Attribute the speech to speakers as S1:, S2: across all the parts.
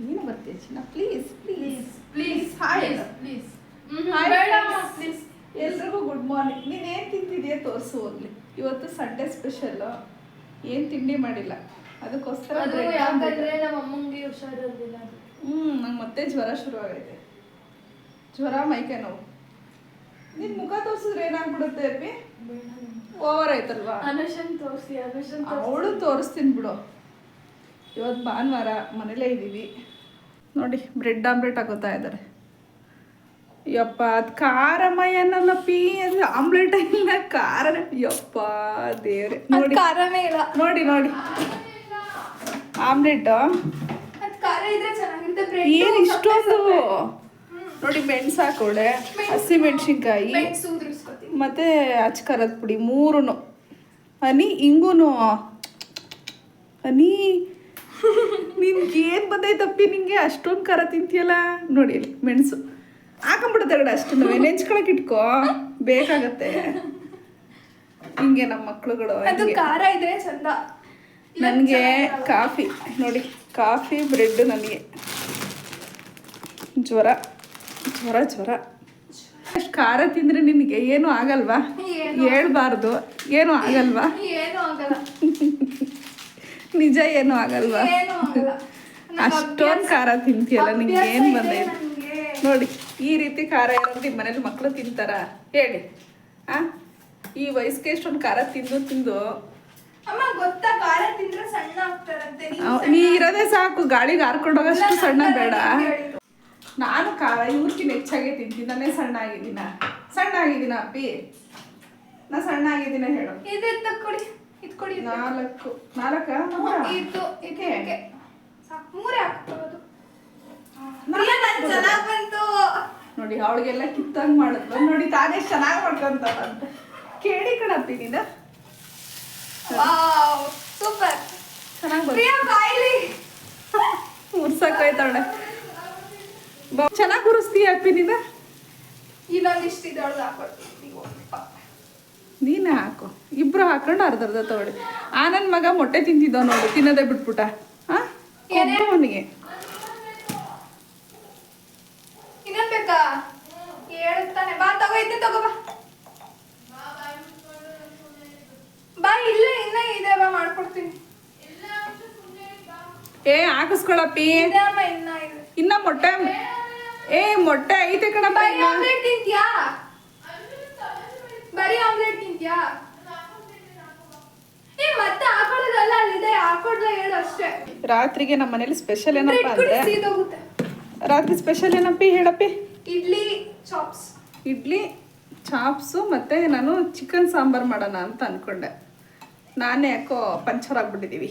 S1: ನೀನು ಬರ್ತೀಯ ಚಿನ್ನ? Please please
S2: please
S1: hi
S2: please please
S1: ಎಲ್ರಿಗೂ ಗುಡ್ ಮಾರ್ನಿಂಗ್ ನೀನು ಏನು ತಿಂತಿದೆಯಾ ತೋರಿಸು ಹೋಗ್ಲಿ ಇವತ್ತು ಸಂಡೇ ಸ್ಪೆಷಲ್ ಏನು ತಿಂಡಿ ಮಾಡಿಲ್ಲ? ಅದಕ್ಕೋಸ್ಕರ
S2: ಯಾಕಂದ್ರೆ ನಮ್ಮ ಅಮ್ಮಂಗೆ ಹುಷಾರಿರಲಿಲ್ಲ
S1: ಹ್ಞೂ ನಂಗೆ ಮತ್ತೆ ಜ್ವರ ಶುರು ಆಗೈತೆ ಜ್ವರ ಮೈಕೆ ನೋವು. ನಿನ್ ಮುಖ ತೋರಿಸಿದ್ರೆ ಏನಾಗ್ಬಿಡುತ್ತೆ ಅಪ್ಪಿ? ಓವರ್ ಆಯ್ತಲ್ವಾ?
S2: ಅನಶನ್ ತೋರಿಸಿ ಅನಶನ್
S1: ಅವಳು ತೋರಿಸ್ತೀನಿ ಬಿಡು. ಇವತ್ತು ಭಾನುವಾರ ಮನೇಲೇ ಇದ್ದೀವಿ. ನೋಡಿ ಬ್ರೆಡ್ ಆಮ್ಲೆಟ್ ಹಾಕೋತಾ ಇದ್ದಾರೆ. ಯಪ್ಪ ಅದು ಖಾರಮಯನಲ್ಲ ಪೀ ಅಂದ್ರೆ ಆಮ್ಲೆಟ್ ಇಲ್ಲ ಖಾರ ಯಪ್ಪ ದೇವ್ರೆ. ನೋಡಿ
S2: ಖಾರನೇ ಇಲ್ಲ.
S1: ನೋಡಿ ನೋಡಿ. ಆಮ್ಲೆಟ್? ಏನ್ ಇಷ್ಟೊಂದು? ನೋಡಿ ಮೆಣಸು ಹಾಕೋಳೆ ಹಸಿ ಮೆಣಸಿನ್ಕಾಯಿ ಮತ್ತೆ ಅಚ್ಕರದ ಪುಡಿ ಮೂರೂ ಹನಿ ಹಿಂಗೂನು ಹನಿ ನಿನ್ಗೆ ಏನು ಬಂದೈತಪ್ಪಿ ನಿಂಗೆ? ಅಷ್ಟೊಂದು ಖಾರ ತಿಂತೀಯಲ್ಲ? ನೋಡಿ ಅಲ್ಲಿ ಮೆಣಸು. ಹಾಕೊಂಬಿಡುತ್ತೆ ಕಡೆ ಅಷ್ಟು ನೆಂಚ್ಕೊಳಕ್ ಇಟ್ಕೋ. ಬೇಕಾಗತ್ತೆ. ಹಿಂಗೆ ನಮ್ಮ ಮಕ್ಳುಗಳು
S2: ಅದು ಖಾರ ಇದ್ರೆ ಚಂದ.
S1: ನನಗೆ ಕಾಫಿ ನೋಡಿ ಕಾಫಿ ಬ್ರೆಡ್ ನನಗೆ. ಜ್ವರ ಜ್ವರ ಜ್ವರ. ಅಷ್ಟು ಖಾರ ತಿಂದರೆ ನಿನಗೆ ಏನೂ ಆಗಲ್ವಾ? ಹೇಳ್ಬಾರ್ದು ಏನೂ ಆಗಲ್ವಾ?
S2: ಏನು ಆಗಲ್ಲ.
S1: ನಿಜ ಏನು ಆಗಲ್ವಾ? ಅಷ್ಟೊಂದು ಖಾರ ತಿಂತೀಯಲ್ಲ ನಿಂಗೆ
S2: ಅಭ್ಯಾಸ
S1: ಏನು ಬಂದೈತೆ? ನೋಡಿ ಈ ರೀತಿ ಖಾರ ಇರೋದು ನಿಮ್ಮ ಮನೇಲಿ ಮಕ್ಕಳು ತಿಂತಾರ? ಹೇಳಿ. ಆ? ಈ ವಯಸ್ಸಿಗೆ ಎಷ್ಟೊಂದು ಖಾರ ತಿಂದು ತಿಂದು. ನೀ ಇರೋದೇ ಸಾಕು. ಗಾಳಿಗೆ ಹಾರ್ಕೊಂಡೋಗಷ್ಟು ಸಣ್ಣ ಬೇಡ. ನಾನು ಖಾರ ಇವ್ರಿಗಿನ ಹೆಚ್ಚಾಗೆ ತಿಂತೀನಿ. ನಾನೇ ಸಣ್ಣ ಆಗಿದ್ದೀನ? ಸಣ್ಣ ಆಗಿದ್ದೀನ ಅಪ್ಪಿ? ನಾ ಸಣ್ಣ ಆಗಿದ್ದೀನ ಹೇಳು.
S2: ಇದೆ ಕೊಡಿ ಇದು ಕೊಡಿ ಇದು.
S1: ನಾಲ್ಕು? ನಾಲ್ಕ
S2: ಇದು? ಇದಕ್ಕೆ ಮೂರೇ ಚೆನ್ನಾಗಿ ಬಂತು?
S1: ನೋಡಿ ಅವಳಿಗೆಲ್ಲ ಕಿತ್ತಂಗ್ ಮಾಡುದ್ ನೋಡಿ ತಾನೇ ಚೆನ್ನಾಗಿ ಮಾಡ್ಕೊಂತ ಕೇಳಿ ಕಣಪ್ಪಿ ನೀನು.
S2: Wow super.
S1: ಚೆನ್ನಾಗಿ ಬಂತು. ಉರ್ಸಕ್ ಹೋಯ್ತಾಳೆ ಚೆನ್ನಾಗಿ ಉರಿಸ್ತೀಯ ಅಪ್ಪಿ ನೀನು?
S2: ಇನ್ನೊಂದಿಷ್ಟು ಇದೊಳಗೆ ಹಾಕೊಡ್ತೀನಿ
S1: ನೀನಾ ಹಾಕು. ಇಬ್ರು ಹಾಕೊಂಡು ಅರ್ಧ ಅರ್ಧ ತಗೊಳ್ಳಿ. ಆ ನನ್ನ ಮಗ ಮೊಟ್ಟೆ ತಿಂತಿದ್ದವ ನೋಡು ತಿನ್ನೋದೇ ಬಿಟ್ಬಿಟ್ಟ.
S2: ಹಾ?
S1: ಅವನಿಗೆ.
S2: ಇನ್ನೊಂದ್ ಬೇಕಾ? ಹೇಳ್ತಾನೆ. ಬಾ ತಗೋ ಇದ್ದೆ ತಗೋ ಬಾ. ಬಾ ಇಲ್ಲೇ ಇನ್ನ ಇದೆ ಬಾ ಮಾಡ್ಕೊಡ್ತೀನಿ.
S1: ಏ ಹಾಕಿಸ್ಕೊಳಪ್ಪಿ.
S2: ಇನ್ನ
S1: ಮೊಟ್ಟೆ ಏ ಮೊಟ್ಟೆ ಐತೆ ಕಣಪ್ಪ
S2: ಬರೀ ಆಮ್ಲೆಟ್ ತಿಂತ್ಯಾ ಏ ಮತ್ತೆ ಹಾಕೊಳ್ಳೋದಲ್ಲ ಅಲ್ಲಿದೆ ಹಾಕೊಡ್ಲ ಹೇಳು ಅಷ್ಟೇ.
S1: ರಾತ್ರಿಗೆ ನಮ್ಮ ಮನೇಲಿ ಸ್ಪೆಷಲ್ ಏನಪ್ಪ ಅಂದ್ರೆ
S2: ಸೀದೋಗುತ್ತೆ
S1: ರಾತ್ರಿ ಸ್ಪೆಷಲ್ ಏನಪ್ಪಿ ಹೇಳಪ್ಪಿ?
S2: ಇಡ್ಲಿ ಚಾಪ್ಸ್
S1: ಇಡ್ಲಿ ಚಾಪ್ಸು ಮತ್ತು ನಾನು ಚಿಕನ್ ಸಾಂಬಾರು ಮಾಡೋಣ ಅಂತ ಅಂದ್ಕೊಂಡೆ ನಾನೇ ಯಾಕೋ ಪಂಚರ್ ಆಗ್ಬಿಟ್ಟಿದೀವಿ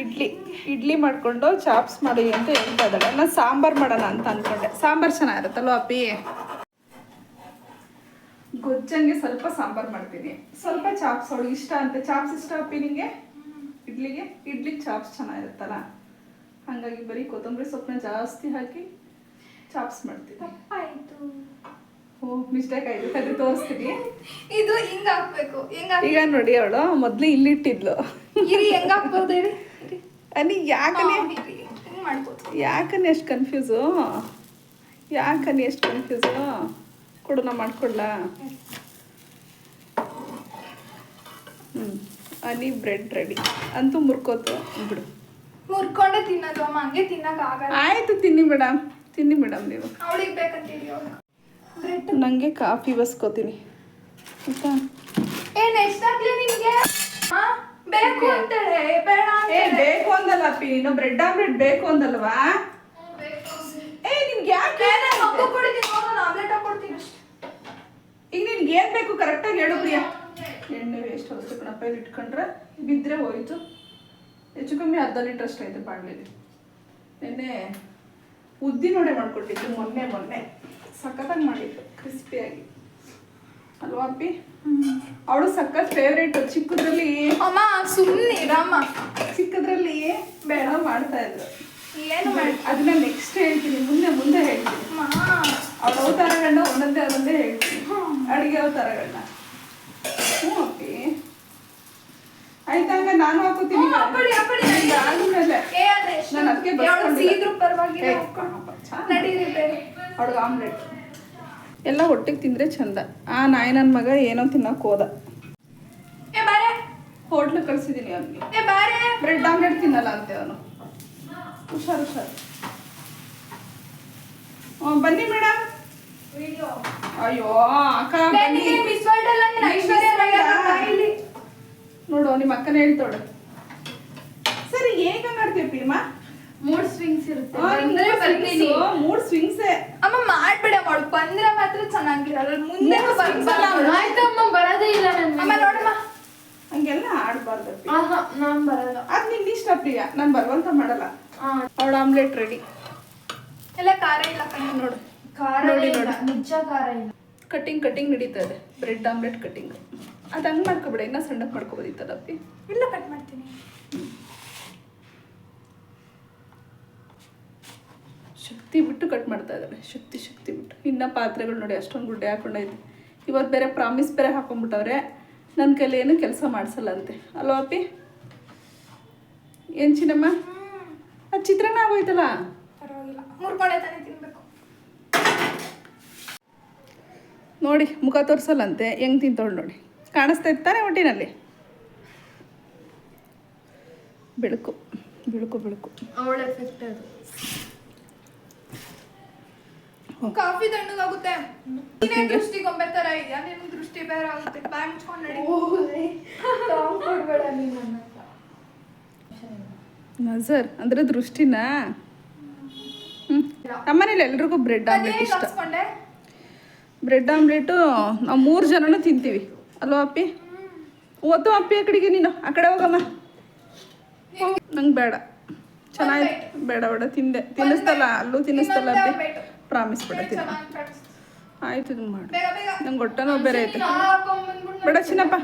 S1: ಇಡ್ಲಿ ಇಡ್ಲಿ ಮಾಡಿಕೊಂಡು ಚಾಪ್ಸ್ ಮಾಡಿ ಅಂತ ಹೇಳ್ತಾ ಇದ್ದಾಳೆ. ನಾನು ಸಾಂಬಾರು ಮಾಡೋಣ ಅಂತ ಅಂದ್ಕೊಂಡೆ ಸಾಂಬಾರು ಚೆನ್ನಾಗಿರುತ್ತಲ್ವ ಅಪ್ಪಿ? ಗೊಜ್ಜಂಗೆ ಸ್ವಲ್ಪ ಸಾಂಬಾರು ಮಾಡ್ತೀನಿ. ಸ್ವಲ್ಪ ಚಾಪ್ಸ್ ಅವಳು ಇಷ್ಟ ಅಂತ. ಚಾಪ್ಸ್ ಇಷ್ಟ ಅಪ್ಪಿ ನಿಂಗೆ? ಇಡ್ಲಿಗೆ? ಇಡ್ಲಿ ಚಾಪ್ಸ್ ಚೆನ್ನಾಗಿರುತ್ತಲ್ಲ? ಹಾಗಾಗಿ ಬರೀ ಕೊತ್ತಂಬರಿ ಸೊಪ್ಪನ್ನ ಜಾಸ್ತಿ ಹಾಕಿ ಚಾಪ್ಸ್ ಮಾಡ್ತೀನಿ.
S2: ಆಯಿತು
S1: ಓ ಮಿಸ್ಟೇಕ್ ಆಯ್ತು. ಸರಿ ತೋರಿಸ್ತೀನಿ.
S2: ಇದು ಹಿಂಗ ಹಾಕ್ಬೇಕು. ಹೆಂಗ
S1: ಈಗ ನೋಡಿ ಅವಳು ಮೊದಲು ಇಲ್ಲಿ ಇಟ್ಟಿದ್ಲು.
S2: ಇರಿ ಹೆಂಗ ಹಾಕ್ಬೋದು? ಇರಿ.
S1: ಅನಿ ಯಾಕನೆ
S2: ಮಾಡ್ಬೋದು?
S1: ಯಾಕನೆ ಎಷ್ಟು ಕನ್ಫ್ಯೂಸು ಯಾಕನಿ ಎಷ್ಟು ಕನ್ಫ್ಯೂಸು ಕೊಡು ನಾ ಮಾಡ್ಕೊಡ್ಲಾ? ಹ್ಞೂ ಅನಿ ಬ್ರೆಡ್ ರೆಡಿ ಅಂತೂ ಮುರ್ಕೋತು. ಬಿಡು.
S2: ಮುರ್ಕೊಂಡೆ ತಿನ್ನೋದು ಅಮ್ಮ ಹಂಗೆ ತಿನ್ನಕ್ ಆಗಲ್ಲ.
S1: ಆಯ್ತು ತಿನ್ನಿ ಮೇಡಮ್. ತಿನ್ನಿ ಮೇಡಮ್ ನೀವು.
S2: ಅವಳಿಗೆ ಬೇಕಂತೀರಿ ಬ್ರೆಡ್
S1: ನನಗೆ ಕಾಫಿ ಬಸ್ಕೋತೀನಿ. ಆಯ್ತಾ?
S2: ಏನ್ ಎಷ್ಟಾಗ್ಲಿ ನಿಮ್ಗೆ ಹಾ ಬೇಕು ಅಂತಾಳೆ ಬೇಡ
S1: ಏ. ಬೇಕು ಅಂದಲ್ಲ ಅಪ್ಪಿ. ನೀನು ಬ್ರೆಡ್ ಆಮ್ಲೆಟ್ ಬೇಕು ಅಂದಲ್ವಾ? ಏ ನಿಮ್ಗೆ ಯಾಕೆ?
S2: ಮಗು ಕೊಡ್ತೀನಿ ನಾನು ಆಮ್ಲೆಟ್ ಹಾಕೊಡ್ತೀನಿ ಅಷ್ಟೇ.
S1: ಏನ್ ಬೇಕು ಕರೆಕ್ಟಾಗಿ ಹೇಳು ಪ್ರಿಯಾ. ಎಣ್ಣೆ ವೇಸ್ಟ್ ಹೊಸ್ತು ಕಣಪ್ಪ ಇದು ಇಟ್ಕೊಂಡ್ರೆ ಬಿದ್ದರೆ ಹೋಯ್ತು. ಹೆಚ್ಚು ಕಮ್ಮಿ ಅರ್ಧ ಲೀಟ್ರ್ ಅಷ್ಟು ಐತೆ ಬಾಣಲೆಲಿ. ನಿನ್ನೆ ಉದ್ದಿನ ವಡೆ ಮಾಡ್ಕೊಟ್ಟಿದ್ದು ಮೊನ್ನೆ ಮೊನ್ನೆ. ಸಖತ್ತಾಗಿ ಮಾಡಿದ್ದು ಕ್ರಿಸ್ಪಿಯಾಗಿ ಅಲ್ವಾ ಅಪ್ಪಿ? ಅವಳು ಸಖತ್ ಫೇವ್ರೇಟ್ ಚಿಕ್ಕದ್ರಲ್ಲಿ
S2: ಅಮ್ಮ ಸುಮ್ಮನೆ ರಾಮ
S1: ಚಿಕ್ಕದ್ರಲ್ಲಿ ಬೇಡ ಮಾಡ್ತಾ ಇದ್ರು.
S2: ಏನು ಮಾಡಿ
S1: ಅದನ್ನ ನೆಕ್ಸ್ಟ್ ಹೇಳ್ತೀನಿ ಮುಂದೆ ಮುಂದೆ ಹೇಳ್ತೀನಿ.
S2: ಅಮ್ಮ.
S1: ಅವಳ ಅವತಾರಗಳನ್ನ ಒಂದೊಂದೇ ಒಂದೊಂದೇ ಹೇಳ್ತೀನಿ. ಅಡಿಗೆ ಅವತಾರಗಳನ್ನ ಹ್ಞೂ ಅಪ್ಪಿ ಆಯ್ತಾ ನಾನು ಹಾಕೋತೀನಿ ನಾನು ಅದಕ್ಕೆ ಅವ್ಳಿಗೆ ಆಮ್ಲೆಟ್. ಎಲ್ಲ ಹೊಟ್ಟೆಗೆ ತಿಂದರೆ ಚಂದ. ಆ ನಾಯಿ ನನ್ನ ಮಗ ಏನೋ ತಿನ್ನಕ್ಕೆ ಹೋದ. ಹೋಟ್ಲು ಕಳ್ಸಿದ್ದೀನಿ ಅವನಿಗೆ. ಬ್ರೆಡ್ ಆಮ್ಲೆಟ್ ತಿನ್ನಲ್ಲ ಅಂತೆ ಅವನು. ಹುಷಾರು ಹುಷಾರು. ಬನ್ನಿ ಮೇಡಮ್ ಅಯ್ಯೋ ಅಕ್ಕ
S2: ಮಿಸ್ ವರ್ಲ್ಡ್ ಅಲ್ಲ ನೀನ್ ಐಶ್ವರ್ಯ ರೈ
S1: ನೋಡು ನಿಮ್ಮ ಅಕ್ಕನ ಹೇಳ್ತಾಳೆ ಸರಿ ಹೇಗ ಮಾಡ್ತೀವಿ ಪೀಮ
S3: ಮೂಡ್ ಸ್ವಿಂಗ್ಸ್ ಇರುತ್ತೆ. ಅಂದ್ರೆ ಬರ್ತೀನಿ.
S1: ಮೂಡ್ ಸ್ವಿಂಗ್ಸೇ.
S2: ಅಮ್ಮ ಮಾಡ್ಬೇಡ ಮಾಡು. ಬಂದ್ರೆ ಮಾತ್ರ ಚೆನ್ನಾಗಿರಲ್ಲ ಮುಂದೆ.
S3: ಆಯ್ತಮ್ಮ ಬರೋದೇ ಇಲ್ಲ
S2: ಅಮ್ಮ
S3: ನನ್ಗೆ
S2: ನೋಡಮ್ಮ.
S1: ಹಂಗೆಲ್ಲ ಆಡ್ಬಾರ್ದು.
S3: ಆಹಾ ನಾನ್ ಬರಲ್ಲ.
S1: ಅದ್ ನಿನ್ ಇಷ್ಟ ಪ್ರಿಯ. ನಾನು ಬರುವಂತ ಮಾಡಲ್ಲ. ಅವಳ ಆಮ್ಲೆಟ್ ರೆಡಿ.
S2: ಎಲ್ಲ ಖಾರ ಇಲ್ಲ ಕಣೆ
S1: ನೋಡು.
S3: ಖಾರನೇ
S1: ನೋಡಿ,
S3: ಇಲ್ಲ
S1: ನೋಡಿ.
S3: ನಿಜ ಖಾರ ಇಲ್ಲ.
S1: ಕಟಿಂಗ್ ಕಟಿಂಗ್ ನಡೀತಾ ಇದೆ ಬ್ರೆಡ್ ಆಮ್ಲೆಟ್ ಕಟಿಂಗ್. ಅದು ಹಂಗೆ ಮಾಡ್ಕೊಬೇಡ ಇನ್ನ ಸಣ್ಣಕ್ಕೆ ಮಾಡ್ಕೊಬೋದಿತ್ತಲ್ಲ ಅಪ್ಪಿ?
S2: ಇಲ್ಲ ಕಟ್ ಮಾಡ್ತೀನಿ.
S1: ಶಕ್ತಿ ಬಿಟ್ಟು ಕಟ್ ಮಾಡ್ತಾ ಇದ್ದಾಳೆ ಶಕ್ತಿ ಶಕ್ತಿ ಬಿಟ್ಟು. ಇನ್ನ ಪಾತ್ರೆಗಳು ನೋಡಿ ಅಷ್ಟೊಂದು ಗುಡ್ಡೆ ಹಾಕೊಂಡೈತೆ ಇವತ್ತು ಬೇರೆ ಪ್ರಾಮಿಸ್ ಬೇರೆ ಹಾಕೊಂಡ್ಬಿಟ್ಟವ್ರೆ ನನ್ನ ಕೈಲಿ ಏನು ಕೆಲಸ ಮಾಡಿಸಲ್ಲ ಅಂತೆ ಅಲ್ವಾ ಅಪ್ಪಿ? ಏನು ಚಿನ್ನಮ್ಮ? ಅದು ಚಿತ್ರಾನ್ನ ಆಗೋಯ್ತಲ್ಲ?
S2: ಪರವಾಗಿಲ್ಲ. ತಾನೇ
S1: ನೋಡಿ ಮುಖ ತೋರಿಸಲ್ಲಂತೆ. ಹೆಂಗೆ ತಿಂತವಳು ನೋಡಿ. ಕಾಣಿಸ್ತಾ ಇರ್ತಾನೆ ಒಟ್ಟಿನಲ್ಲಿ ಬೆಳಕು ಬೆಳಕು ಬೆಳಕು.
S3: ಅವಳ ಎಫೆಕ್ಟ್ ಅದು.
S2: ಕಾಫಿ ತಣ್ಣಗಾಗುತ್ತೆ. ನೀನೇ ದೃಷ್ಟಿ ಗೊಂಬೆ ತರ ಇದೆಯಾ? ನಿನ್ ದೃಷ್ಟಿ ಬೇರೆ ಆಗುತ್ತೆ. ಬಾಯ್ ಮುಚ್ಕೊಂಡು ನಡಿ.
S1: ನಜರ್ ಅಂದ್ರೆ ದೃಷ್ಟಿನಾ? ನಮ್ಮನೇಲಿ ಎಲ್ರಿಗೂ ಬ್ರೆಡ್
S2: ಆಗ್ಬೇಕು
S1: ಇಷ್ಟ. ಬ್ರೆಡ್ ಆಮ್ಲೆಟು ನಾವು ಮೂರು ಜನನೂ ತಿಂತೀವಿ. ಅಲ್ವಾ ಅಪ್ಪಿ? ಓದು ಅಪ್ಪಿ ಆ ಕಡೆಗೆ ನೀನು. ಆ ಕಡೆ ಹೋಗಮ್ಮ. ನಂಗೆ ಬೇಡ. ಚೆನ್ನಾಗಿ ಬೇಡ ಬೇಡ. ತಿಂದೆ. ತಿನ್ನಿಸ್ತಲ್ಲ. ಅಲ್ಲೂ ತಿನ್ನಿಸ್ತಲ್ಲ ಅಪ್ಪಿ. ಪ್ರಾಮಿಸ್ ಬೇಡ, ತಿನ್ನ. ಆಯ್ತು, ಇದು ಮಾಡು. ನಂಗೆ ಹೊಟ್ಟೆ ನೋವು ಬೇರೆ ಐತೆ. ಬೇಡ, ಚಿನ್ನಪ್ಪ.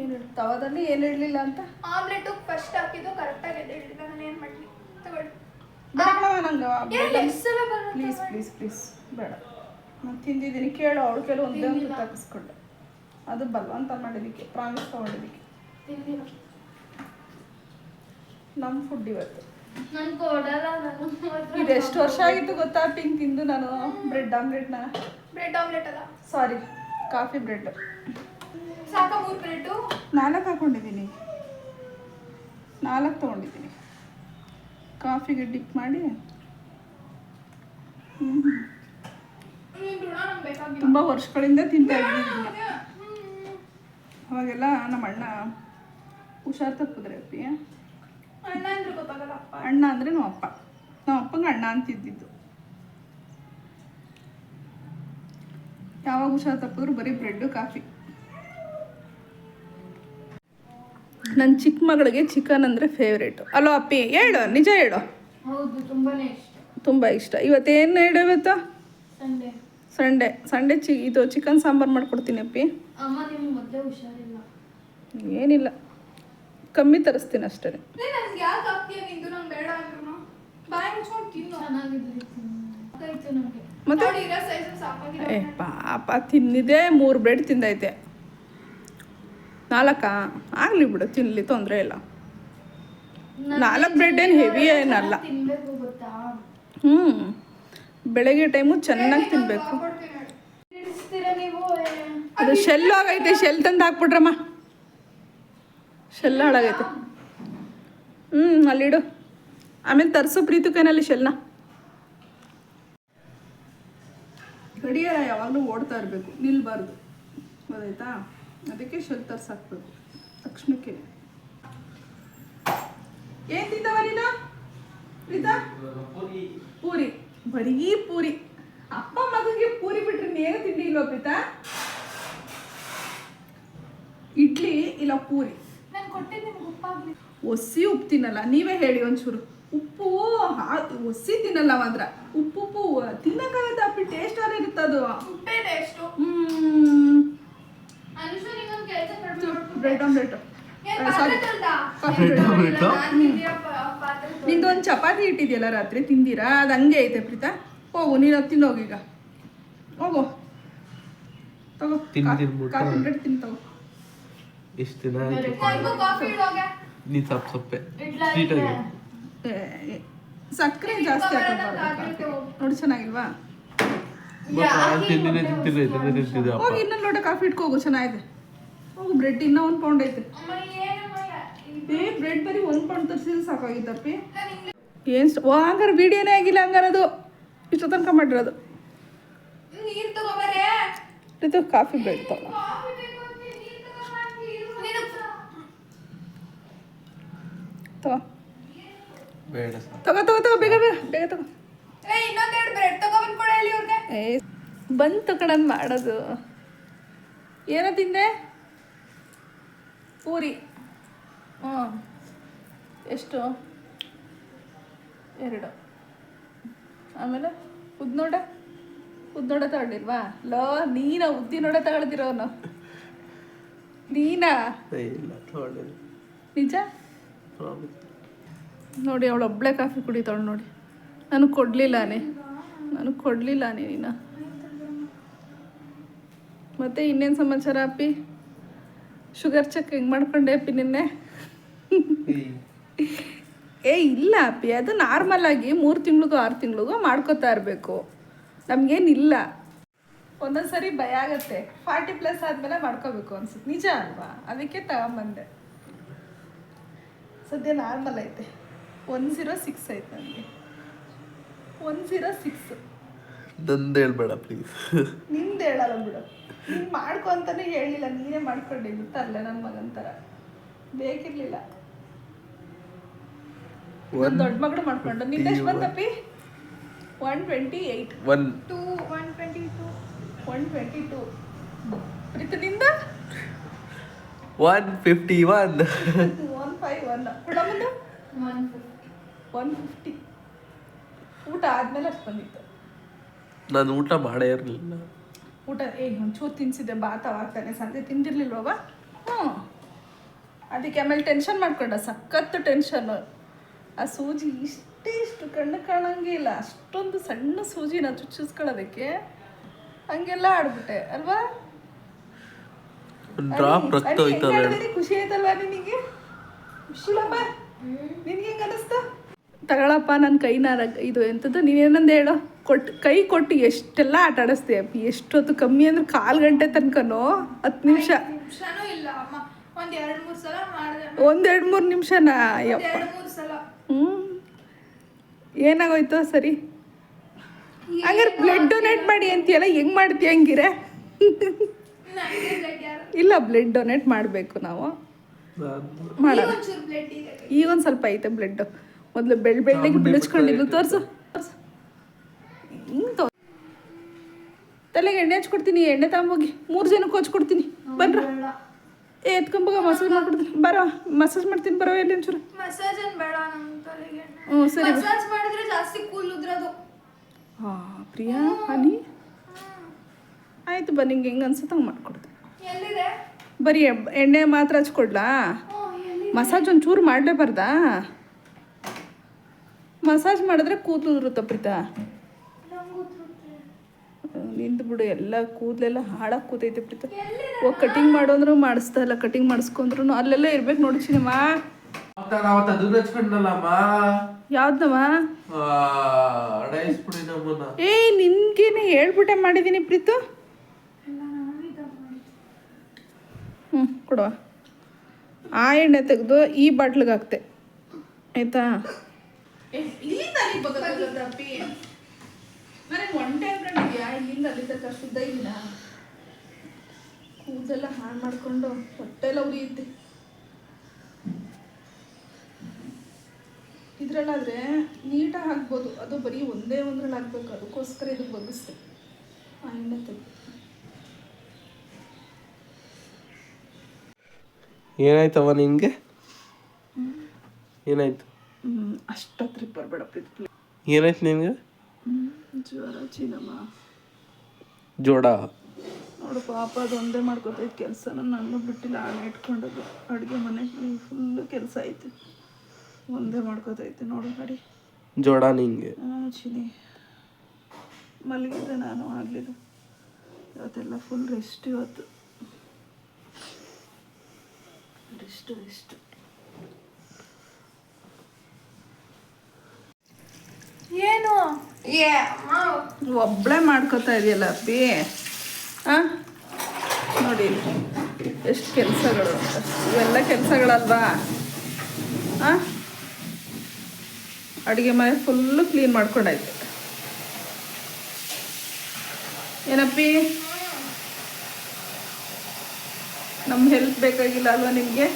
S1: ಏನು ತವದಲ್ಲಿ ಏನು ಅಂತ?
S2: ಆಮ್ಲೆಟ್ ಫಸ್ಟ್ ಹಾಕಿದ್ದು ಕರೆಕ್ಟಾಗಿ ಎದ್ದೇಳಿಲ್ಲ ನಾನು ಏನು ಮಾಡಲಿ? ತಗೊಳ್ಳಿ.
S1: ಬೇಡ ಕಣವ್ವ, ನಂಗೆ ಪ್ಲೀಸ್ ಪ್ಲೀಸ್ ಪ್ಲೀಸ್ ಬೇಡ. ನಾನು ತಿಂದಿದ್ದೀನಿ. ಕೇಳು ಅವಳು ಕೆಲವು ಒಂದೇ ಒಂದು ತಾಕಿಸ್ಕೊಂಡೆ ಅದು ಬಲವಂತ ಮಾಡಿದ್ದಕ್ಕೆ ಪ್ರಾಮಿಸ್ ತಗೊಂಡಿದ್ದಕ್ಕೆ. ನಮ್ಮ ಫುಡ್ ಇವತ್ತು. ಇದು ಎಷ್ಟು ವರ್ಷ ಆಗಿತ್ತು ಗೊತ್ತಾ? ಪಿಂಕ್ ತಿಂದು ನಾನು ಬ್ರೆಡ್ ಆಮ್ಲೆಟ್ನ.
S2: ಬ್ರೆಡ್ ಆಮ್ಲೆಟ್ ಅಲ್ಲ?
S1: Sorry coffee bread.
S2: ಸಾಕ ಮೂರು ಬ್ರೆಡ್ಡು?
S1: ನಾಲ್ಕು ಹಾಕೊಂಡಿದ್ದೀನಿ. ನಾಲ್ಕು ತೊಗೊಂಡಿದ್ದೀನಿ. ಕಾಫಿಗೆ ಡಿಪ್ ಮಾಡಿ. ತುಂಬಾ ವರ್ಷಗಳಿಂದ ತಿಂತಾ ಇದ್ದೀನಿ. ಅವಾಗೆಲ್ಲ ನಮ್ಮ ಅಣ್ಣ ಹುಷಾರ್ ತಪ್ಪಿದ್ರೆ ಅಪ್ಪ.
S2: ಅಣ್ಣ ಅಂದರೆ
S1: ನಮ್ಮ ಅಪ್ಪ. ನಮ್ಮ ಅಪ್ಪಂಗೆ ಅಣ್ಣ ಅಂತಿದ್ದಿದ್ದು ಯಾವಾಗ ಹುಷಾರು ತಪ್ಪಿದ್ರು ಬರೀ ಬ್ರೆಡ್ಡು ಕಾಫಿ. ನನ್ನ ಚಿಕ್ಕ ಮಗಳಿಗೆ ಚಿಕನ್ ಅಂದರೆ ಫೇವ್ರೇಟು ಅಲೋ ಅಪ್ಪಿ ಹೇಳು ನಿಜ ಹೇಳು. ತುಂಬ ಇಷ್ಟ. ಇವತ್ತೇನು ಹೇಳು ಇವತ್ತು?
S3: ಸಂಡೆ
S1: ಸಂಡೆ ಚಿ ಇದು ಚಿಕನ್ ಸಾಂಬಾರು ಮಾಡ್ಕೊಡ್ತೀನಿ ಅಪ್ಪಿ. ಏನಿಲ್ಲ. ಕಮ್ಮಿ ತರಿಸ್ತೀನಿ ಅಷ್ಟೇ. ಮತ್ತೆ? ಪಾಪ ತಿಂದಿದ್ದೆ ಮೂರು ಬ್ರೆಡ್ ತಿಂದೈತೆ. ನಾಲ್ಕಾ ಆಗಲಿ ಬಿಡು ತಿನ್ನಲಿ ತೊಂದರೆ ಇಲ್ಲ. ನಾಲ್ಕು ಬ್ರೆಡ್ ಏನು ಹೆವಿ ಏನಲ್ಲ. ಹ್ಞೂ ಬೆಳಗ್ಗೆ ಟೈಮು ಚೆನ್ನಾಗಿ ತಿನ್ನಬೇಕು ಅದು ಶೆಲ್ ಆಗೈತೆ ಶೆಲ್ ತಂದು ಹಾಕ್ಬಿಟ್ರಮ್ಮ. ಶೆಲ್ ಹಾಳಾಗೈತೆ. ಹ್ಞೂ ಅಲ್ಲಿಡು ಆಮೇಲೆ ತರಿಸು ಪ್ರೀತು ಕೈನಲ್ಲಿ ಶೆಲ್ನ ಗಡಿಯಾರ ಯಾವಾಗಲೂ ಓಡ್ತಾ ಇರಬೇಕು ನಿಲ್ಬಾರ್ದು. ಗೊತ್ತಾಯ್ತಾ? ಅದಕ್ಕೆ ಶೆಲ್ ತರ್ಸಿ ಹಾಕ್ಬೇಕು ತಕ್ಷಣಕ್ಕೆ ಏನ್ ತಿಂದವ ನೀನು? ಪ್ರೀತಾ? ಪೂರಿ. ಬರೀ ಪೂರಿ. ಅಪ್ಪ ಮಗನಿಗೆ ಪೂರಿ ಬಿಟ್ರೆ ನೀನು ತಿಂಡಿ ಇಲ್ವಾ ಪ್ರೀತಾ? ಇಡ್ಲಿ ಇಲ್ಲ ಪೂರಿ.
S2: ನಾನು ಕೊಟ್ಟಿದ್ದು ನಿಮ್ಗೆ ಉಪ್ಪಾಗ್ಲಿ.
S1: ಒಸಿ ಉಪ್ಪು ತಿನ್ನಲ್ಲ. ನೀವೇ ಹೇಳಿ ಒಂಚೂರು. ಉಪ್ಪು ಹಾ- ಒಸಿ ತಿನ್ನಲ್ಲ ಮಾತ್ರ. ಉಪ್ಪು ಉಪ್ಪು ತಿನ್ನಕ್ಕಾಗತ್ತೆ ಅಪ್ಪಿ ಟೇಸ್ಟ್ ಅದೇ ಇರುತ್ತೆ ಅದು
S2: ಉಪ್ಪೇ ಟೇಸ್ಟು
S1: ಹ್ಮ್
S3: ಅನುಷು ನಿಂಗೊಂದು ಕೆಲಸ ಮಾಡ್ಬಿಟ್ಟು
S1: ಬ್ರೆಡ್ ಆಮ್ಲೆಟ್
S2: ಏನ್
S1: ಸಾರಿ
S2: ಪಾತ್ರೆ
S1: ಬ್ರೆಡ್
S2: ನಾನ್ ತಿಂದಿರೋ ಪ-
S1: ನಿಂದು ಒಂದು ಚಪಾತಿ ಇಟ್ಟಿದ್ಯಲ್ಲ ರಾತ್ರಿ ತಿಂದಿರಾ? ಅದು ಹಂಗೆ ಐತೆ ಪ್ರೀತಾ. ಹೋಗು ನೀನು ಅದು ತಿನ್ನೋಗೀಗ ಹೋಗು. ತಗೋ ಬ್ರೆಡ್ ತಿನ್ ತಗೋ.
S4: ಎಷ್ಟು ದಿನ ನೀನು ಸಪ್ ಸಪ್ಪೆ. ಸ್ವೀಟ್ ಆಗಿ
S1: ಸಕ್ಕರೆ ಜಾಸ್ತಿ ಹಾಕೋಬಾರ್ದು ನೋಡಿ ಚೆನ್ನಾಗಿಲ್ವಾ?
S4: ತಿಂದಿನೇ ತಿಂತಿಲ್ಲ ಇದನ್ನೇ ತಿಂತಿದ್ದೆ ಅಪ್ಪ.
S1: ಹೋಗಿ ಇನ್ನೊಂದು ಲೋಟ ಕಾಫಿ ಇಟ್ಕೋಗು ಚೆನ್ನಾಗಿದೆ. ಹೋಗು ಬ್ರೆಡ್ ಇನ್ನೂ ಒಂದು ಪೌಂಡ್ ಐತೆ? ಏ ಬ್ರೆಡ್ ಬರೀ ಒಂದು ಪೌಂಡ್ ತರಿಸಿದ್ರೆ ಸಾಕಾಗಿತ್ತಪ್ಪಿ.
S2: ನಾನು ಇಂಗ್ಲಿಷ್
S1: ಏನು ಓ ಹಂಗಾರೆ ವಿಡಿಯೋನೇ ಆಗಿಲ್ಲ ಹಂಗಾರೆ ಅದು. ಇಷ್ಟು ತನಕ ಮಾಡಿರೋದು ಇದು ಕಾಫಿ ಬ್ರೆಡ್ ತಗೋ. ತಗೋ
S4: ಬೇಡ
S1: ತಗೋ ತಗೋ ತಗೋ ಬೇಗ ಬೇಗ ಬೇಗ ತಗೋ
S2: ಏ ಇನ್ನೊಂದೆರಡು ಬ್ರೆಡ್ ತಗೊಬಂದು ಕೊಡ ಇಲ್ಲಿ ಇವ್ರಿಗೆ
S1: ಏ ಬಂತು ಕಣನ್ ಮಾಡೋದು ಏನೋ ತಿಂದೆ? ಪೂರಿ. ಹ್ಞೂ. ಎಷ್ಟು? ಎರಡು. ಆಮೇಲೆ ಉದ್ನೋಡ ಉದ್ನೋಡ ತಗೊಂಡಿಲ್ವಾ? ಲೋ ನೀನ ಉದ್ದಿನೋಡ ತಗೊಳ್ದಿರೋನು ನೀನಾ? ನಿಜ? ನೋಡಿ ಅವಳು ಒಬ್ಳೆ ಕಾಫಿ ಕುಡಿತಾಳು ನೋಡಿ. ನನಗೆ ಕೊಡಲಿಲ್ಲಾನೆ ನನಗೆ ಕೊಡಲಿಲ್ಲ ನೀನು ಮತ್ತೆ ಇನ್ನೇನು ಸಮಾಚಾರ ಅಪ್ಪಿ? ಶುಗರ್ ಚೆಕ್ ಹೆಂಗೆ ಮಾಡ್ಕೊಂಡೆ ಅಪ್ಪಿ ನಿನ್ನೆ? ಏ, ಇಲ್ಲ ಅಪ್ಪಿ, ಅದು ನಾರ್ಮಲ್ ಆಗಿ ಮೂರು ತಿಂಗಳಿಗೂ ಆರು ತಿಂಗಳಿಗೂ ಮಾಡ್ಕೋತಾ ಇರಬೇಕು. ನಮಗೇನಿಲ್ಲ. ಒಂದೊಂದು ಸರಿ ಭಯ ಆಗತ್ತೆ. ಫಾರ್ಟಿ ಪ್ಲಸ್ ಆದಮೇಲೆ ಮಾಡ್ಕೋಬೇಕು ಅನ್ಸುತ್ತೆ. ನಿಜ ಅಲ್ವಾ? ಅದಕ್ಕೆ ತಗೊಂಬಂದೆ. ಸದ್ಯ ನಾರ್ಮಲ್ ಐತೆ. ಒನ್ ಜೀರೋ ಸಿಕ್ಸ್ ಐತೆ ನನಗೆ ಒನ್ ಜೀರೋ ಸಿಕ್ಸ್.
S4: ನಂದು ಹೇಳ್ಬೇಡ ಪ್ಲೀಸ್
S1: ನಿಂದು ಹೇಳಲ್ಲ ಬಿಡು. ನೀನು ಮಾಡ್ಕೊ ಅಂತಾನೆ ಹೇಳಿಲ್ಲ. ನೀನೇ ಮಾಡ್ಕೊಂಡೆ. ಗೊತ್ತಲ್ಲ ನನ್ನ ಮಗನ ಥರ ಬೇಕಿರಲಿಲ್ಲ. ನನ್ನ ದೊಡ್ಡ ಮಗಳು ಮಾಡ್ಕೊಂಡು ನಿಂದ ಎಷ್ಟು ಬಂತಪ್ಪಿ? One. Twenty eight
S4: one.
S2: Two. One twenty two.
S1: One twenty two. Preethu ನಿಂದ?
S4: One fifty one.
S1: One five one.
S3: fifty.
S1: One fifty. ಊಟ ಆದಮೇಲೆ ಅಷ್ಟು ಬಂದಿತ್ತು.
S4: ನಾನು ಊಟ ಮಾಡೇ ಇರಲಿಲ್ಲ.
S1: ಊಟ ಏ ಒಂಚೂರು ತಿನ್ಸಿದ್ದೆ ಬಾತ ಆಗ್ತಾನೆ. ಸಂಜೆ ತಿಂದಿರ್ಲಿಲ್ವ ಹ್ಞೂ. ಅದಕ್ಕೆ ಆಮೇಲೆ ಟೆನ್ಷನ್ ಮಾಡ್ಕೊಂಡ ಸಖತ್ತು ಟೆನ್ಷನ್ ಆ ಸೂಜಿ ಇಷ್ಟೇ ಇಷ್ಟು ಕಣ್ಣು ಕಾಣಂಗೆ ಇಲ್ಲ ಅಷ್ಟೊಂದು ಸಣ್ಣ ಸೂಜಿನ ಚುಚ್ಚಿಸ್ಕೊಳ್ಳೋದಕ್ಕೆ ಹಂಗೆಲ್ಲ ಆಡ್ಬಿಟ್ಟೆ ಅಲ್ವಾ?
S4: ಡ್ರಾಪ್ ರಕ್ತ ಹೋಯ್ತಲ್ಲ
S1: ಖುಷಿ ಆಯ್ತಲ್ವಾ ನಿನಗೆ? ನಿನ್ಗೆ ಹೆಂಗ ಅನಿಸ್ತು ತಗೊಳಪ್ಪ ನನ್ನ ಕೈನ ಇದು ಎಂಥದ್ದು ನೀನೇನಂದು ಹೇಳು. ಕೊಟ್ಟು ಕೈ ಕೊಟ್ಟು ಎಷ್ಟೆಲ್ಲ ಆಟ ಆಡಿಸ್ತೀಯ? ಅಪ್ಪಿ ಎಷ್ಟೊತ್ತು ಕಮ್ಮಿ ಅಂದ್ರೆ ಕಾಲು ಗಂಟೆ ತನಕನೋ? ಹತ್ತು ನಿಮಿಷ.
S2: ನಿಮಿಷನೂ ಇಲ್ಲ ಅಮ್ಮ. ಒಂದ್ ಎರಡ್ ಸಲ ಮಾಡಿದೆ.
S1: ಒಂದೆರಡು ಮೂರು ನಿಮಿಷನಾ?
S2: ಅಯ್ಯಪ್ಪ
S1: ಯಪ್ಪ.
S2: ಸಲ.
S1: ಹ್ಞೂ ಏನಾಗೋಯ್ತು ಸರಿ? ಹಂಗಾರೆ ಬ್ಲಡ್ ಡೊನೇಟ್ ಮಾಡಿ ಅಂತೀಯಲ್ಲ ಹೆಂಗ್ ಮಾಡ್ತೀಯ ಹಂಗಿರೆ? ಇಲ್ಲ ಬ್ಲಡ್ ಡೊನೇಟ್ ಮಾಡಬೇಕು ನಾವು. ಈಗ. ಒಂದು ಸ್ವಲ್ಪ ಐತೆ ಬ್ಲಡ್ ಮೊದಲು ಬೆಳ್ ಬೆಳ್ಳಗೆ ಬಿಡಿಸ್ಕೊಂಡಿದ್ದು ತೋರ್ಸು. ಹಿಂಗೆ ತೋ ತಲೆಗೆ ಎಣ್ಣೆ ಹಚ್ಕೊಡ್ತೀನಿ ಎಣ್ಣೆ ತಗೊಂಬೋಗಿ ಮೂರು ಜನಕ್ಕೆ ಹಚ್ಕೊಡ್ತೀನಿ. ಬನ್ರ. ಏ ಎತ್ಕೊಂಬೋಗ ಮಸಾಜ್ ಮಾಡ್ಕೊಡ್ತೀನಿ. ಬರೋ ಮಸಾಜ್ ಮಾಡ್ತೀನಿ ಬರೋ ಎಲ್ಲಿ ಒಂಚೂರು.
S2: ಮಸಾಜ್ ಏನ್ ಬೇಡ
S1: ಹ್ಞೂ ಸರಿ
S2: ಮಸಾಜ್ ಮಾಡಿದ್ರೆ ಜಾಸ್ತಿ ಕೂಲ್ ಉದ್ರದು.
S1: ಹಾಂ ಪ್ರಿಯಾ ಹನಿ? ಆಯಿತು ಬನ್ನಿ ಹಿಂಗೆ ಹೆಂಗೆ ಅನ್ಸುತ್ತೆ ಹಂಗೆ ಮಾಡ್ಕೊಡ್ತೀನಿ.
S2: ಎಲ್ಲಿದೆ?
S1: ಬರೀ ಎಣ್ಣೆ ಮಾತ್ರ ಹಚ್ಕೊಡ್ಲಾ? ಮಸಾಜ್ ಒಂಚೂರು ಮಾಡಲೇಬಾರ್ದಾ? ಮಸಾಜ್ ಮಾಡಿದ್ರೆ ಕೂದಲು ಉದುರುತ್ತ ಪ್ರೀತಾ? ನಿಂದು ಬಿಡು ಎಲ್ಲ ಕೂದಲೆಲ್ಲ ಹಾಳಾಗಿ ಕೂತೈತೆ ಪ್ರೀತ. ಹೋಗಿ ಕಟಿಂಗ್ ಮಾಡೋಂದ್ರು ಮಾಡಿಸ್ತಾ ಇಲ್ಲ ಕಟಿಂಗ್ ಮಾಡಿಸ್ಕೊಂಡ್ರು ಅಲ್ಲೆಲ್ಲ ಇರ್ಬೇಕು ನೋಡಿ
S4: ನಮ್ಮನ್ನ
S1: ಏ ನಿನ್ಗೇನೆ ಹೇಳ್ಬಿಟ್ಟೆ ಮಾಡಿದೀನಿ ಪ್ರೀತು? ಹ್ಞೂ ಕೊಡುವ. ಆ ಎಣ್ಣೆ ತೆಗೆದು ಈ ಬಾಟ್ಲಿಗೆ ಹಾಕ್ತೆ. ಆಯ್ತಾ? ಇಲ್ಲಿಂದ ಅಲ್ಲಿ ಬಗ್ಗಪ್ಪಿ ನನಗೆ ಒಂಟೆ ಇದೆಯಾ ಇಲ್ಲಿಂದ ಅಲ್ಲಿ ತನಕ ಶುದ್ಧ ಇಲ್ಲ. ಕೂದೆಲ್ಲ ಹಾಳು ಮಾಡಿಕೊಂಡು ಹೊಟ್ಟೆ ಎಲ್ಲ ಉರಿಯುತ್ತೆ. ಇದ್ರಲ್ಲಾದ್ರೆ ನೀಟಾಗಿ ಹಾಕ್ಬೋದು ಅದು ಬರೀ ಒಂದೇ ಒಂದ್ರಲ್ಲಿ ಹಾಕ್ಬೇಕು ಅದಕ್ಕೋಸ್ಕರ ಇದು ಬಗ್ಗಿಸ್ತೆ ಆ ಎಣ್ಣೆ ತೆಗ್ದು
S4: ಏನಾಯ್ತವ ನಿನ್ಗೆ ಏನಾಯ್ತು?
S1: ಹ್ಞೂ ಬರಬೇಡಪ್ಪ ಬರಬೇಡ ಪ್ರೀತಿ
S4: ಏನಾಯ್ತು ನಿನ್ಗೆ?
S1: ಜ್ವರ ಚೀನಮ್ಮ
S4: ಜೋಡ?
S1: ನೋಡು ಪಾಪ ಅದೊಂದೇ ಒಂದೇ ಮಾಡ್ಕೋತೈತೆ ಕೆಲಸ ನನ್ನ ಬಿಟ್ಟಿಲ್ಲ ಆನೆ ಇಟ್ಕೊಂಡದ್ದು ಅಡುಗೆ ಮನೆ ಫುಲ್ಲು ಕೆಲಸ ಐತೆ. ಒಂದೇ ಮಾಡ್ಕೋತೈತೆ ನೋಡು ಮಾಡಿ
S4: ಜೋಡ ನಿಂಗೆ
S1: ಹಾಂ ಚಿನಿ ಮಲಗಿದ್ದೆ ನಾನು ಆಗಲಿಲ್ಲ. ಇವತ್ತೆಲ್ಲ ಫುಲ್ ರೆಸ್ಟ್ ಇವತ್ತು. ರೆಸ್ಟ್ ರೆಸ್ಟು
S2: ಏನು ಏ
S1: ಒಬ್ಬಳೇ ಮಾಡ್ಕೋತಾ ಇದೆಯಲ್ಲ ಅಪ್ಪಿ. ಹಾಂ? ನೋಡಿ ಎಷ್ಟು ಕೆಲಸಗಳು ಇವೆಲ್ಲ ಕೆಲಸಗಳಲ್ವಾ? ಹಾಂ? ಅಡುಗೆ ಮನೆ ಫುಲ್ಲು ಕ್ಲೀನ್ ಮಾಡ್ಕೊಂಡಾಯ್ತು. ಏನಪ್ಪಿ? ನಮ್ಮ ಹೆಲ್ಪ್ ಬೇಕಾಗಿಲ್ಲ ಅಲ್ವಾ ನಿಮಗೆ?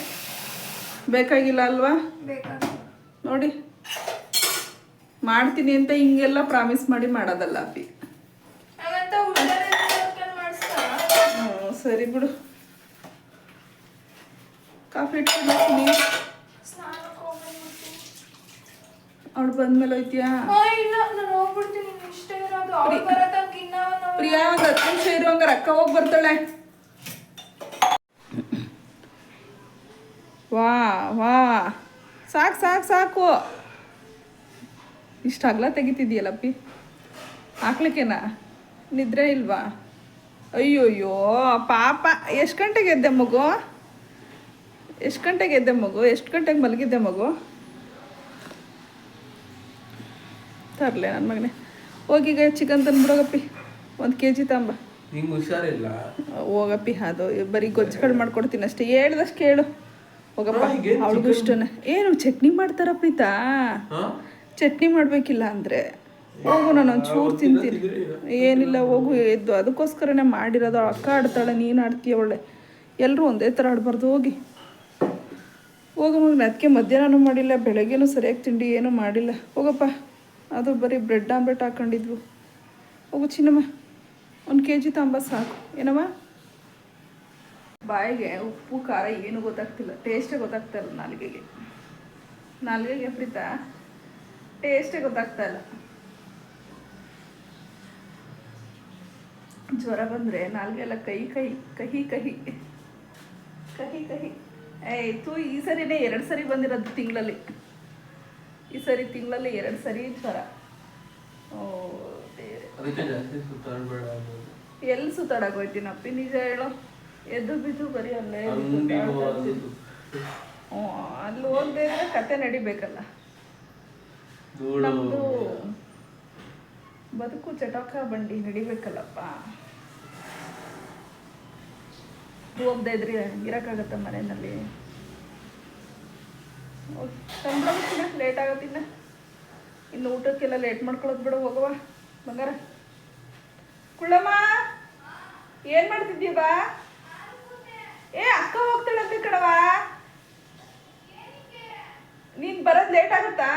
S1: ಬೇಕಾಗಿಲ್ಲ ಅಲ್ವಾ? ನೋಡಿ. ಮಾಡ್ತೀನಿ ಅಂತ ಹಿಂಗೆಲ್ಲ ಪ್ರಾಮಿಸ್ ಮಾಡಿ ಮಾಡೋದಲ್ಲ ಅಪ್ಪಿ. ಸರಿ ಬಿಡು. ಕಾಫಿ ಇಟ್ಕೊಂಡು ಅವಳು ಬಂದ್ಮೇಲೆ ಹೋಯ್ತೀಯಾ? ಪ್ರಿಯಾ ಒಂದು ಹತ್ತು ನಿಮಿಷ ಇರು ಹಂಗಾರೆ ಅಕ್ಕ ಹೋಗಿ ಬರ್ತಾಳೆ. ವಾ ವಾ. ಸಾಕು ಸಾಕು ಸಾಕು. ಇಷ್ಟು ಅಗಲ ತೆಗಿತಿದ್ಯಲ್ಲಪ್ಪಿ ಹಾಕ್ಲಿಕ್ಕೇನಾ? ನಿದ್ರೆ ಇಲ್ವಾ? ಅಯ್ಯೋ ಅಯ್ಯೋ ಪಾಪ. ಎಷ್ಟು ಗಂಟೆಗೆ ಎದ್ದೆ ಮಗು? ಎಷ್ಟು ಗಂಟೆಗೆ ಎದ್ದೆ ಮಗು? ಎಷ್ಟು ಗಂಟೆಗೆ ಮಲಗಿದ್ದೆ ಮಗು? ತರಲೆ ನನ್ನ ಮಗನೇ. ಹೋಗಿಗ ಚಿಕನ್ ತಂದ್ಬಿಡೋಗಪ್ಪಿ ಒಂದು ಕೆ ಜಿ ತಂಬ.
S4: ಹಿಂಗೆ ಹುಷಾರಿಲ್ಲ?
S1: ಹೋಗಪ್ಪಿ ಅದು ಬರೀ ಗೊಜ್ಜುಗಳು ಮಾಡ್ಕೊಡ್ತೀನಿ ಅಷ್ಟೇ. ಹೇಳ್ದಷ್ಟು ಕೇಳು. ಹೋಗಪ್ಪ ಅವಳಿಗೂ ಇಷ್ಟನೇ. ಏನು ಚಟ್ನಿ ಮಾಡ್ತಾರ ಪ್ರೀತಾ ಚಟ್ನಿ ಮಾಡಬೇಕಿಲ್ಲ ಅಂದರೆ ಹೋಗು, ನಾನು ಒಂಚೂರು ಚೂರು ತಿಂತೀನಿ. ಏನಿಲ್ಲ, ಹೋಗು, ಎದ್ದು. ಅದಕ್ಕೋಸ್ಕರನೇ ಮಾಡಿರೋದು. ಅಕ್ಕ ಆಡ್ತಾಳೆ, ನೀನು ಆಡ್ತೀಯ ಒಳ್ಳೆ. ಎಲ್ಲರೂ ಒಂದೇ ಥರ ಆಡಬಾರ್ದು, ಹೋಗಿ. ಹೋಗು ಮಗನ ಅದಕ್ಕೆ ಮಧ್ಯಾಹ್ನನೂ ಮಾಡಿಲ್ಲ, ಬೆಳಗ್ಗೆನೂ ಸರಿಯಾಗಿ ತಿಂಡಿ ಏನೂ ಮಾಡಿಲ್ಲ. ಹೋಗಪ್ಪ. ಅದು ಬರೀ ಬ್ರೆಡ್ ಆಮ್ಲೆಟ್ ಹಾಕೊಂಡಿದ್ವು. ಹೋಗು, ಚಿನ್ನಮ್ಮ. ಒಂದು ಕೆ ಜಿ ತಾಂಬ ಸಾಕು. ಏನಮ್ಮ? ಬಾಯಿಗೆ ಉಪ್ಪು, ಖಾರ ಏನು ಗೊತ್ತಾಗ್ತಿಲ್ಲ. ಟೇಸ್ಟೇ ಗೊತ್ತಾಗ್ತಾ ಇಲ್ಲ ನಾಲಿಗೆಗೆ. ನಾಲಿಗೆಗೆ ಪ್ರೀತಾ ಟೇಸ್ಟೇ ಗೊತ್ತಾಗ್ತಾ ಇಲ್ಲ. ಜ್ವರ ಬಂದರೆ ನಾಲ್ಗೆ ಎಲ್ಲ ಕಹಿ ಕಹಿ ಕಹಿ. ಕಹಿ ಕಹಿ. ಏ ತು ಈ ಸರಿನೇ ಎರಡು ಸರಿ ಬಂದಿರೋದು ತಿಂಗಳಲ್ಲಿ. ಈ ಸರಿ ತಿಂಗಳಲ್ಲಿ ಎರಡು ಸರಿ ಜ್ವರ. ಎಲ್ಲಿ ಸುತ್ತಾಡಕ್ ಹೋಯ್ತೀನಪ್ಪಿ ನಿಜ ಹೇಳೋ. ಎದ್ದು ಬಿದ್ದು ಬರೀ ಅಲ್ಲೇ ಹ್ಞೂ ಅಲ್ಲಿ ಹೋಗದೆ ಕತೆ ನಡಿಬೇಕಲ್ಲ. ಬದುಕು ಚಟಾಕ ಬಂಡಿ ನಡಿಬೇಕಲ್ಲಪ್ಪ. ಹೋಗ್ದೆ ಇದ್ರಿ ಇರೋಕ್ಕಾಗತ್ತ ಮನೆಯಲ್ಲಿ? ಲೇಟ್ ಆಗತ್ತಿನ ಇನ್ನು ಊಟಕ್ಕೆಲ್ಲ ಲೇಟ್ ಮಾಡ್ಕೊಳೋದ್ ಬಿಡು, ಹೋಗವ. ಬಂಗಾರ. ಕುಳ್ಳಮ್ಮ, ಏನ್ ಮಾಡ್ತಿದ್ದೀಯ ಬಾ? ಏ, ಅಕ್ಕ ಹೋಗ್ತಾಳಂತೆ ಕಡವಾ ನೀನ್ ಬರೋದ್ ಲೇಟ್ ಆಗುತ್ತಾ?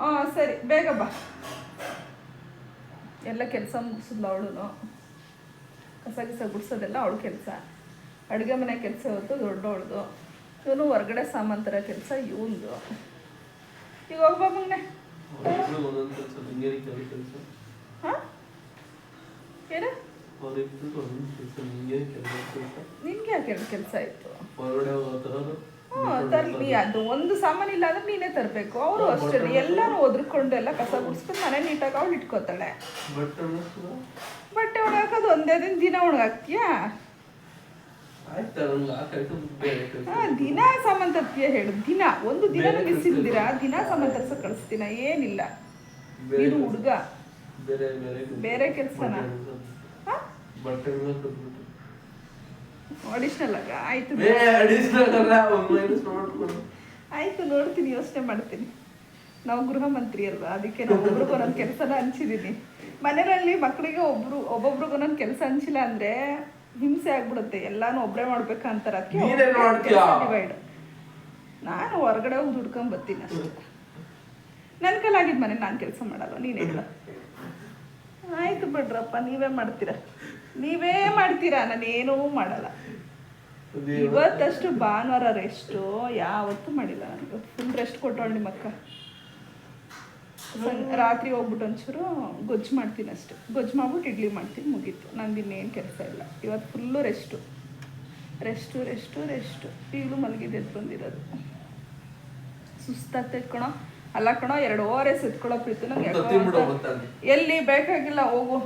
S1: ಹಾಂ ಸರಿ ಬೇಗ ಬಾ. ಎಲ್ಲ ಕೆಲಸ ಮುಗಿಸಿದ್ಲು ಅವಳು ಕಸ ಗಿಸ ಗುಡ್ಸೋದೆಲ್ಲ ಅವಳು ಕೆಲಸ. ಅಡುಗೆ ಮನೆ ಕೆಲಸ ಹೊತ್ತು ದೊಡ್ಡವಳ್ದು. ಇವನು ಹೊರಗಡೆ ಸಾಮಾನ್ ಥರ ಕೆಲಸ ಇವಂದು ಈಗ ಹೋಗ್ಬಾ ಮಗನೆ ಏನು? ನಿನ್ಗೆ ಯಾಕೆ ಕೆಲಸ ಇತ್ತು? ತರ್ಲಿ. ಅದು ಒಂದು ಸಾಮಾನು ಇಲ್ಲ ಅಂದ್ರೆ ನೀನೇ ತರಬೇಕು. ಅವರು ಅಷ್ಟೇ. ಎಲ್ಲರೂ ಒದ್ರಕೊಂಡು ಎಲ್ಲ ಕಸ ಗುಡಿಸ್ಕೊಂಡು ಮನೆ ನೀಟಾಗಿ ಅವಳು ಇಟ್ಕೋತಾಳೆ.
S4: ಬಟ್
S1: ಬಟ್ಟೆ ಒಣಗಾಕೋದು ಒಂದೇ ದಿನ ದಿನ ಒಣಗಾಕ್ತೀಯಾ ದಿನ ಸಾಮಾನ್ ತರ್ತೀಯ ಹೇಳು. ದಿನ. ಒಂದು ದಿನ ಮಿಸ್ಸಿಲ್ದಿರಾ ದಿನ ಸಾಮಾನ್ ತರ್ಸ ಕಳಿಸ್ತೀನ? ಏನಿಲ್ಲ.
S4: ಬೇರೆ
S1: ಇದು ಹುಡುಗ.
S4: ಬೇರೆ ಬೇರೆ ಕೆಲ್ಸ.
S1: ಬೇರೆ ಕೆಲ್ಸನ?
S4: ಬಟ್ಟೆ
S1: ಆಡಿಷನಲ್ ಆಯ್ತು ಆಯ್ತು ನೋಡ್ತೀನಿ ಯೋಚನೆ ಮಾಡ್ತೀನಿ. ನಾವು ಗೃಹ ಮಂತ್ರಿ ಅಲ್ವಾ? ಅದಕ್ಕೆ ನಾವು ಒಬ್ರಿಗೂ ಒಂದೊಂದು ಕೆಲಸನ ಹಂಚಿದೀನಿ. ಮನೆಯಲ್ಲಿ ಮಕ್ಕಳಿಗೆ ಒಬ್ರು ಒಬ್ಬೊಬ್ರಿಗೆ ಒಂದೊಂದು ಕೆಲಸ ಹಂಚಿಲ್ಲ ಅಂದ್ರೆ ಹಿಂಸೆ ಆಗ್ಬಿಡುತ್ತೆ. ಎಲ್ಲಾನು ಒಬ್ರೇ ಮಾಡ್ಬೇಕಂತಾರ? ಡಿವೈಡ್ ನಾನು ಹೊರಗಡೆ ಹೋಗಿ ದುಡ್ಕೊಂಡ್ ಬರ್ತೀನಿ ಅಷ್ಟೇ. ನನ್ನ ಕೈಲಾಗಿದ್ ಮನೆ ನಾನು ಕೆಲಸ ಮಾಡಲ್ಲ ನೀನು ಹೇಳ. ಆಯ್ತು ಬಿಡ್ರಪ್ಪ ನೀವೇ ಮಾಡ್ತೀರಾ? ನೀವೇ ಮಾಡ್ತೀರಾ? ನಾನೇನೂ ಮಾಡಲ್ಲ. ಇವತ್ತಷ್ಟು ಭಾನುವಾರ ರೆಸ್ಟು ಯಾವತ್ತೂ ಮಾಡಿಲ್ಲ ನನಗೆ ಫುಲ್ ರೆಸ್ಟ್ ಕೊಟ್ಟವಳು ನಿಮ್ಮ ಅಕ್ಕ. ರಾತ್ರಿ ಹೋಗ್ಬಿಟ್ಟು ಒಂಚೂರು ಗೊಜ್ಜು ಮಾಡ್ತೀನಿ ಅಷ್ಟೆ. ಗೊಜ್ಜು ಮಾಡ್ಬಿಟ್ಟು ಇಡ್ಲಿ ಮಾಡ್ತೀನಿ ಮುಗೀತು. ನಂದು ಇನ್ನೇನು ಕೆಲಸ ಇಲ್ಲ. ಇವತ್ತು full rest rest rest rest ಈಗಲೂ ಮಲಗಿದ್ದು ಎದ್ದು ಬಂದಿರೋದು. ಸುಸ್ತಾಗ್ತೈತೆ ಕಣೋ. ಅಲ್ಲ ಕಣೋ ಎರಡು ಓವರ್ ಎಸ್ ಎತ್ಕೊಳ್ಳೋ ಪ್ರೀತಿ ನಂಗೆ. ಎಲ್ಲಿ ಬೇಕಾಗಿಲ್ಲ ಹೋಗು.